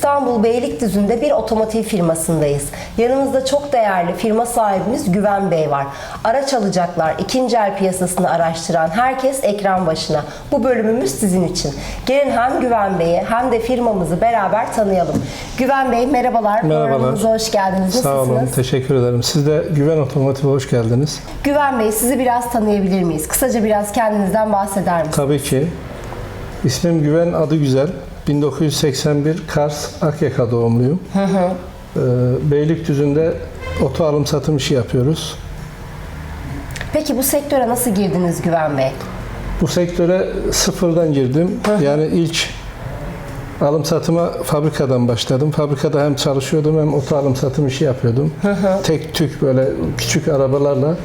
İstanbul Beylikdüzü'nde bir otomotiv firmasındayız. Yanımızda çok değerli firma sahibimiz Güven Bey var. Araç alacaklar, ikinci el piyasasını araştıran herkes ekran başına. Bu bölümümüz sizin için. Gelin hem Güven Bey'i hem de firmamızı beraber tanıyalım. Güven Bey merhabalar. Merhabalar. Programımıza hoş geldiniz. Sağ olun, teşekkür ederim. Siz de Güven Otomotiv'e hoş geldiniz. Güven Bey sizi biraz tanıyabilir miyiz? Kısaca biraz kendinizden bahseder misiniz? Tabii ki. İsmim Güven, adı güzel. 1981 Kars, Akyaka doğumluyum. Ee, Beylikdüzü'nde oto alım satım işi yapıyoruz. Peki bu sektöre nasıl girdiniz Güven Bey? Bu sektöre sıfırdan girdim. Yani ilk alım satıma fabrikadan başladım. Fabrikada hem çalışıyordum hem oto alım satım işi yapıyordum. Tek tük böyle küçük arabalarla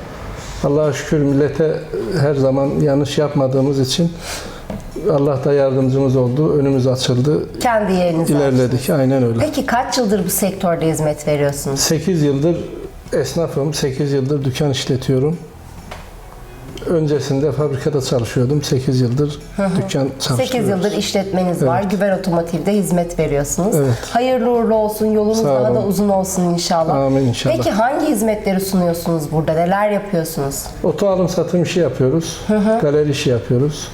Allah'a şükür millete her zaman yanlış yapmadığımız için Allah da yardımcımız oldu. Önümüz açıldı. Kendi yerinizi İlerledik. Aynen öyle. Peki kaç yıldır bu sektörde hizmet veriyorsunuz? 8 yıldır esnafım. 8 yıldır dükkan işletiyorum. Öncesinde fabrikada çalışıyordum. 8 yıldır dükkan çalıştırıyoruz. 8 yıldır işletmeniz var. Güven Otomotiv'de hizmet veriyorsunuz. Evet. Hayırlı uğurlu olsun. Yolunuz Sağ daha da olun. uzun olsun inşallah. Amin inşallah. Peki hangi hizmetleri sunuyorsunuz burada? Neler yapıyorsunuz? Oto alım satım işi yapıyoruz. Galeri işi yapıyoruz.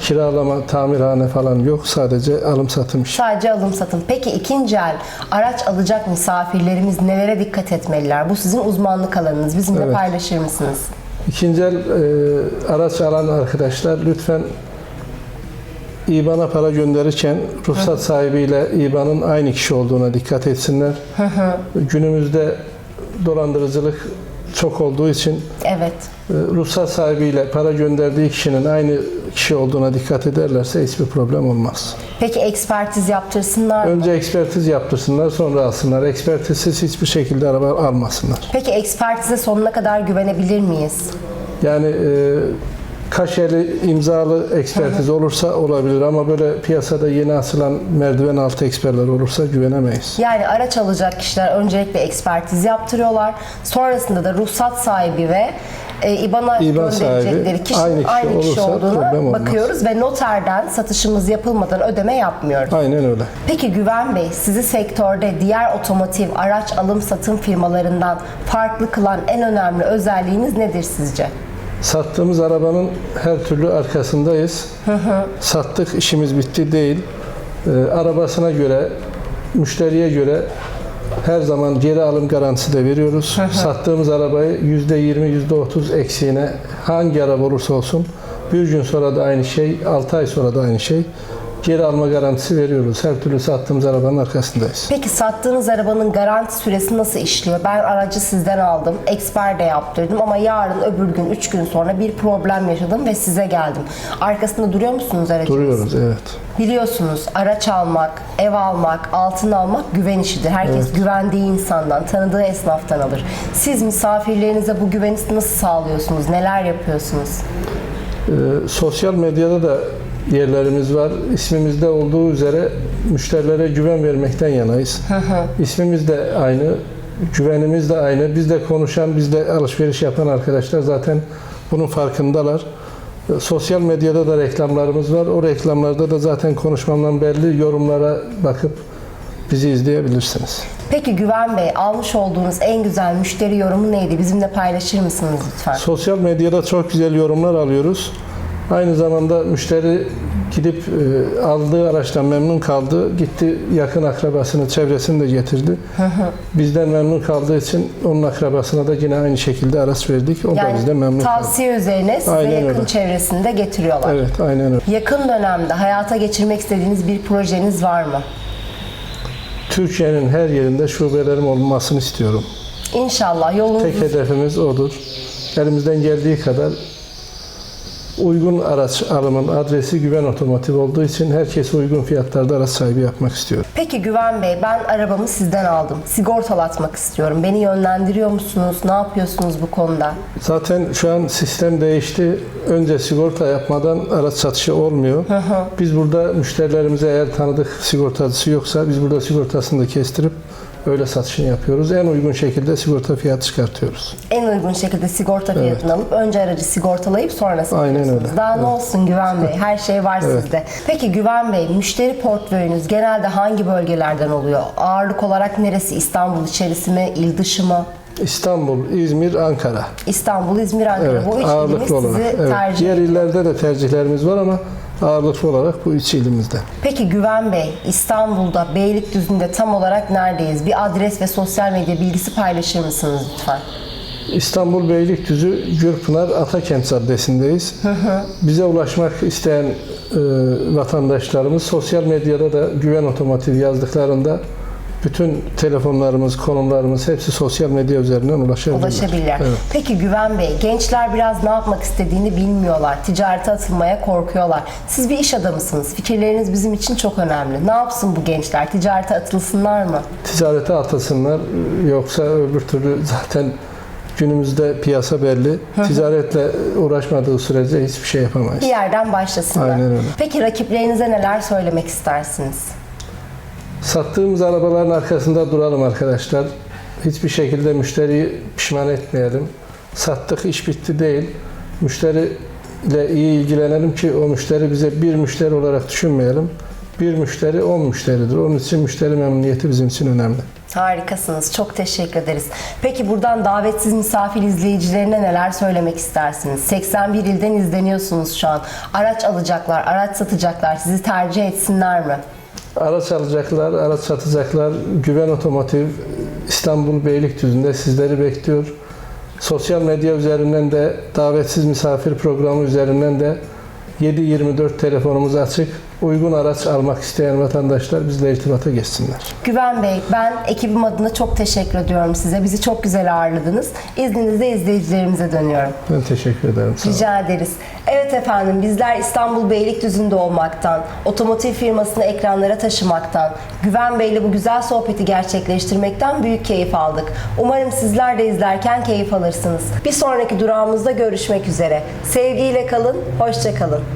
Kiralama, tamirhane falan yok. Sadece alım satım işi. Sadece alım satım. Peki ikinci el araç alacak misafirlerimiz nelere dikkat etmeliler? Bu sizin uzmanlık alanınız. Bizimle Evet. paylaşır mısınız? İkinci el e, araç alan arkadaşlar lütfen İBAN'a para gönderirken ruhsat sahibiyle İBAN'ın aynı kişi olduğuna dikkat etsinler. Günümüzde dolandırıcılık çok olduğu için Evet. e, ruhsat sahibiyle para gönderdiği kişinin aynı kişi olduğuna dikkat ederlerse hiçbir problem olmaz. Peki ekspertiz yaptırsınlar mı? Önce ekspertiz yaptırsınlar sonra alsınlar. Ekspertizsiz hiçbir şekilde araba almasınlar. Peki ekspertize sonuna kadar güvenebilir miyiz? Yani e, kaşeli imzalı ekspertiz olursa olabilir ama böyle piyasada yeni asılan merdiven altı eksperler olursa güvenemeyiz. Yani araç alacak kişiler öncelikle ekspertiz yaptırıyorlar. Sonrasında da ruhsat sahibi ve e, İBAN'a İBAN gönderecekleri kişinin aynı, aynı kişi kişi olursa problem olmaz. bakıyoruz ve noterden satışımız yapılmadan ödeme yapmıyoruz. Aynen öyle. Peki Güven Bey, sizi sektörde diğer otomotiv araç alım satım firmalarından farklı kılan en önemli özelliğiniz nedir sizce? Sattığımız arabanın her türlü arkasındayız. Sattık işimiz bitti değil. E, arabasına göre, müşteriye göre her zaman geri alım garantisi de veriyoruz. Sattığımız arabayı %20, %30 eksiğine hangi araba olursa olsun bir gün sonra da aynı şey, 6 ay sonra da aynı şey. Geri alma garantisi veriyoruz. Her türlü sattığımız arabanın arkasındayız. Peki sattığınız arabanın garanti süresi nasıl işliyor? Ben aracı sizden aldım, eksper de yaptırdım ama yarın öbür gün, 3 gün sonra bir problem yaşadım ve size geldim. Arkasında duruyor musunuz aracınız? Duruyoruz evet. Biliyorsunuz araç almak, ev almak, altın almak güven işidir. Herkes güvendiği insandan, tanıdığı esnaftan alır. Siz misafirlerinize bu güveni nasıl sağlıyorsunuz? Neler yapıyorsunuz? Ee, sosyal medyada da yerlerimiz var. İsmimizde olduğu üzere müşterilere güven vermekten yanayız. İsmimiz de aynı, güvenimiz de aynı. Biz de konuşan, biz de alışveriş yapan arkadaşlar zaten bunun farkındalar. Ee, Sosyal medyada da reklamlarımız var. O reklamlarda da zaten konuşmamdan belli yorumlara bakıp bizi izleyebilirsiniz. Peki Güven Bey, almış olduğunuz en güzel müşteri yorumu neydi? Bizimle paylaşır mısınız lütfen? Sosyal medyada çok güzel yorumlar alıyoruz. Aynı zamanda müşteri gidip e, aldığı araçtan memnun kaldı. Gitti yakın akrabasını, çevresini de getirdi. Bizden memnun kaldığı için onun akrabasına da yine aynı şekilde araç verdik. O da bizden memnun kaldı. tavsiye üzerine size Aynen yakın öyle. çevresinde getiriyorlar. Evet, aynen öyle. Yakın dönemde hayata geçirmek istediğiniz bir projeniz var mı? Türkiye'nin her yerinde şubelerim olmasını istiyorum. İnşallah yolunuz Tek hedefimiz odur. Elimizden geldiği kadar uygun araç alımın adresi Güven Otomotiv olduğu için herkese uygun fiyatlarda araç sahibi yapmak istiyorum. Peki Güven Bey, ben arabamı sizden aldım. Sigortalatmak istiyorum. Beni yönlendiriyor musunuz? Ne yapıyorsunuz bu konuda? Zaten şu an sistem değişti. Önce sigorta yapmadan araç satışı olmuyor. Biz burada müşterilerimize eğer tanıdık sigortacısı yoksa biz burada sigortasını da kestirip öyle satışını yapıyoruz. En uygun şekilde sigorta fiyatı çıkartıyoruz. En uygun şekilde sigorta fiyatını alıp önce aracı sigortalayıp sonra Aynen satıyorsunuz. öyle. Daha ne olsun Güven Bey? Her şey var sizde. Peki Güven Bey, müşteri portföyünüz genelde hangi bölgelerden oluyor? Ağırlık olarak neresi? İstanbul içerisi mi, il dışı mı? İstanbul, İzmir, Ankara. İstanbul, İzmir, Ankara. Evet, Bu üç ilimiz ağırlıklı olarak. sizi Evet. tercih Diğer illerde de tercihlerimiz var ama ağırlıklı olarak bu üç ilimizde. Peki Güven Bey, İstanbul'da, Beylikdüzü'nde tam olarak neredeyiz? Bir adres ve sosyal medya bilgisi paylaşır mısınız lütfen? İstanbul Beylikdüzü Gürpınar Atakent Caddesi'ndeyiz. Bize ulaşmak isteyen e, vatandaşlarımız sosyal medyada da Güven Otomotiv yazdıklarında bütün telefonlarımız, konumlarımız hepsi sosyal medya üzerinden ulaşabilirler. Ulaşabilirler. Evet. Peki Güven Bey, gençler biraz ne yapmak istediğini bilmiyorlar. Ticarete atılmaya korkuyorlar. Siz bir iş adamısınız. Fikirleriniz bizim için çok önemli. Ne yapsın bu gençler? Ticarete atılsınlar mı? Ticarete atılsınlar yoksa öbür türlü zaten günümüzde piyasa belli. Ticaretle uğraşmadığı sürece hiçbir şey yapamayız. Bir yerden başlasınlar. Aynen öyle. Peki rakiplerinize neler söylemek istersiniz? Sattığımız arabaların arkasında duralım arkadaşlar. Hiçbir şekilde müşteriyi pişman etmeyelim. Sattık iş bitti değil. Müşteriyle iyi ilgilenelim ki o müşteri bize bir müşteri olarak düşünmeyelim. Bir müşteri on müşteridir. Onun için müşteri memnuniyeti bizim için önemli. Harikasınız. Çok teşekkür ederiz. Peki buradan davetsiz misafir izleyicilerine neler söylemek istersiniz? 81 ilden izleniyorsunuz şu an. Araç alacaklar, araç satacaklar. Sizi tercih etsinler mi? Araç alacaklar, araç satacaklar. Güven Otomotiv İstanbul Beylikdüzü'nde sizleri bekliyor. Sosyal medya üzerinden de davetsiz misafir programı üzerinden de 7-24 telefonumuz açık. Uygun araç almak isteyen vatandaşlar bizle irtibata geçsinler. Güven Bey, ben ekibim adına çok teşekkür ediyorum size. Bizi çok güzel ağırladınız. İzninizle izleyicilerimize dönüyorum. Ben teşekkür ederim. Sağ olun. Rica ederiz. Evet efendim bizler İstanbul Beylikdüzü'nde olmaktan, otomotiv firmasını ekranlara taşımaktan, Güven Bey'le bu güzel sohbeti gerçekleştirmekten büyük keyif aldık. Umarım sizler de izlerken keyif alırsınız. Bir sonraki durağımızda görüşmek üzere. Sevgiyle kalın, hoşça kalın.